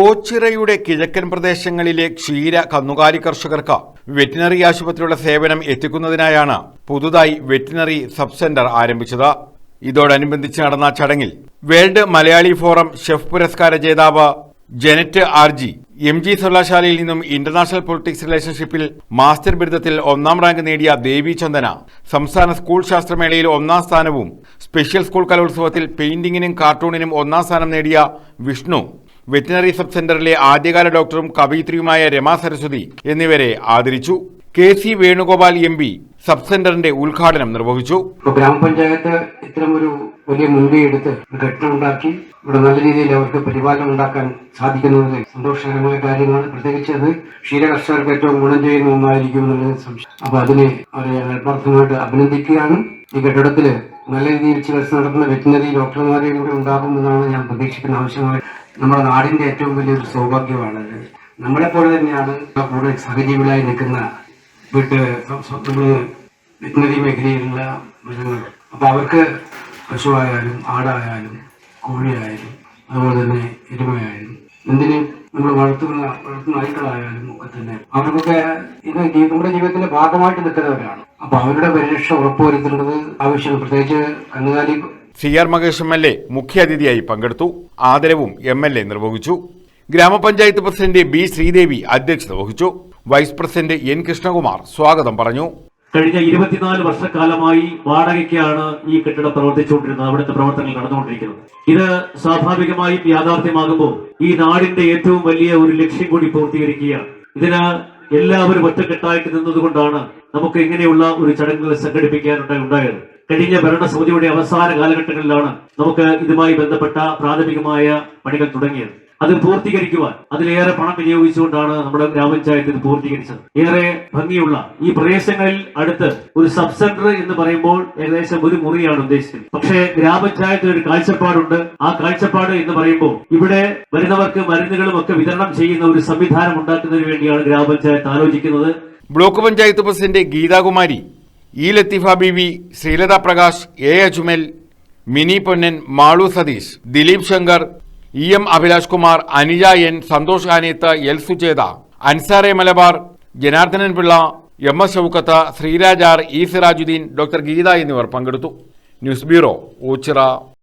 ഓച്ചിറയുടെ കിഴക്കൻ പ്രദേശങ്ങളിലെ ക്ഷീര കന്നുകാലി കർഷകർക്ക് വെറ്റിനറി ആശുപത്രിയുടെ സേവനം എത്തിക്കുന്നതിനായാണ് പുതുതായി വെറ്റിനറി സബ് സെന്റർ ആരംഭിച്ചത്. ഇതോടനുബന്ധിച്ച് നടന്ന ചടങ്ങിൽ വേൾഡ് മലയാളി ഫോറം ഷെഫ് പുരസ്കാര ജേതാവ് ജനറ്റ് ആർജി എം ജി സർവകലാശാലയിൽ നിന്നും ഇന്റർനാഷണൽ പൊളിറ്റിക്സ് റിലേഷൻഷിപ്പിൽ മാസ്റ്റർ ബിരുദത്തിൽ ഒന്നാം റാങ്ക് നേടിയ ദേവി ചന്ദന സംസ്ഥാന സ്കൂൾ ശാസ്ത്രമേളയിൽ ഒന്നാം സ്ഥാനവും സ്പെഷ്യൽ സ്കൂൾ കലോത്സവത്തിൽ പെയിന്റിങ്ങിനും കാർട്ടൂണിനും ഒന്നാം സ്ഥാനം നേടിയ വിഷ്ണു. വെറ്റിനറി സബ് സെന്ററിലെ ആദ്യകാല ഡോക്ടറും കവയിത്രിയുമായ രമാ സരസ്വതി എന്നിവരെ ആദരിച്ചു. K C Venugopal M P sub സെന്ററിന്റെ ഉദ്ഘാടനം നിർവഹിച്ചു. ഗ്രാമപഞ്ചായത്ത് ഇത്തരം ഒരു വലിയ മുൻകൈ എടുത്ത് ഘട്ടം ഉണ്ടാക്കി ഇവിടെ നല്ല രീതിയിൽ അവർക്ക് പരിപാലനം ഉണ്ടാക്കാൻ സാധിക്കുന്നത് സന്തോഷകരമായ കാര്യമാണ് പ്രത്യേകിച്ച് അത് ക്ഷീരകർഷകർക്ക് ഏറ്റവും ഗുണം ചെയ്യുന്ന ഒന്നായിരിക്കും എന്നുള്ളത് സംശയം. അപ്പൊ അതിനെ അവരെ ആത്മാർത്ഥമായിട്ട് അഭിനന്ദിക്കുകയാണ്. ഈ കെട്ടിടത്തിൽ നല്ല രീതിയിൽ ചികിത്സ നടത്തുന്ന വെറ്റിനറി ഡോക്ടർമാരെയും കൂടെ ഉണ്ടാകുമെന്നാണ് ഞാൻ പ്രതീക്ഷിക്കുന്ന ആവശ്യമായി നമ്മുടെ നാടിന്റെ ഏറ്റവും വലിയൊരു സൗഭാഗ്യമാണ്. നമ്മളെ പോലെ തന്നെയാണ് കൂടുതൽ സഹജീവികളായി നിൽക്കുന്ന വീട്ട് നമ്മൾ വെറ്റിനറി മേഖലയിലുള്ള മൃഗങ്ങൾ. അപ്പൊ അവർക്ക് പശുവായാലും ആടായാലും കോഴിയായാലും അതുപോലെ തന്നെ എരുമയായാലും എന്തിനും നമ്മൾ വളർത്തുന്ന വളർത്തുന്ന നായ്ക്കളായാലും ഒക്കെ തന്നെ അവർക്കൊക്കെ ഇത് നമ്മുടെ ജീവിതത്തിന്റെ ഭാഗമായിട്ട് നിൽക്കുന്നവരാണ്. അപ്പൊ അവരുടെ പരിരക്ഷ ഉറപ്പുവരുത്തേണ്ടത് ആവശ്യമാണ്. പ്രത്യേകിച്ച് കന്നുകാലി C R Mahesh M L A മുഖ്യാതിഥിയായി പങ്കെടുത്തു. ആദരവും എം എൽ എ നിർവഹിച്ചു. ഗ്രാമപഞ്ചായത്ത് പ്രസിഡന്റ് ബി ശ്രീദേവി അധ്യക്ഷത വഹിച്ചു. വൈസ് പ്രസിഡന്റ് എൻ കൃഷ്ണകുമാർ സ്വാഗതം പറഞ്ഞു. കഴിഞ്ഞ ഇരുപത്തിനാല് വർഷക്കാലമായി വാടകയ്ക്കാണ് ഈ കെട്ടിടം പ്രവർത്തിച്ചുകൊണ്ടിരുന്നത്. അവിടുത്തെ പ്രവർത്തനങ്ങൾ നടന്നുകൊണ്ടിരിക്കുന്നത്. ഇത് സ്വാഭാവികമായും യാഥാർത്ഥ്യമാകുമ്പോൾ ഈ നാടിന്റെ ഏറ്റവും വലിയ ഒരു ലക്ഷ്യം കൂടി പൂർത്തീകരിക്കുകയാണ്. ഇതിന് എല്ലാവരും ഒറ്റക്കെട്ടായിട്ട് നിന്നതുകൊണ്ടാണ് നമുക്ക് ഇങ്ങനെയുള്ള ഒരു ചടങ്ങുകൾ സംഘടിപ്പിക്കാനുണ്ടായി ഉണ്ടായത്. കഴിഞ്ഞ ഭരണസമിതിയുടെ അവസാന കാലഘട്ടങ്ങളിലാണ് നമുക്ക് ഇതുമായി ബന്ധപ്പെട്ട പ്രാഥമികമായ പണികൾ തുടങ്ങിയത്. അത് പൂർത്തീകരിക്കുവാൻ അതിലേറെ പണം വിനിയോഗിച്ചുകൊണ്ടാണ് നമ്മുടെ ഗ്രാമപഞ്ചായത്ത് ഇത് പൂർത്തീകരിച്ചത്. ഏറെ ഭംഗിയുള്ള ഈ പ്രദേശങ്ങളിൽ അടുത്ത് ഒരു സബ് സെന്റർ എന്ന് പറയുമ്പോൾ ഏകദേശം ഒരു മുറിയാണ് ഉദ്ദേശിക്കുന്നത് പക്ഷേ ഗ്രാമപഞ്ചായത്തിന് ഒരു കാഴ്ചപ്പാടുണ്ട്. ആ കാഴ്ചപ്പാട് എന്ന് പറയുമ്പോൾ ഇവിടെ വരുന്നവർക്ക് മരുന്നുകളും ഒക്കെ വിതരണം ചെയ്യുന്ന ഒരു സംവിധാനം ഉണ്ടാക്കുന്നതിന് വേണ്ടിയാണ് ഗ്രാമപഞ്ചായത്ത് ആലോചിക്കുന്നത്. Block panchayat president Geethakumari E Latheefa Beevi Sreelatha Prakash A. Ajmal Mini Ponnan Malu Satheesh Dileep Shankar E. M. Abhilash Kumar Anija N Santhosh Aneth L. Sucheta അൻസാറെ Malabar Janardhanan Pillai M. S. Shoukath Sreeraj E. Sirajuddin doctor Geetha എന്നിവർ പങ്കെടുത്തു. News bureau Ochira.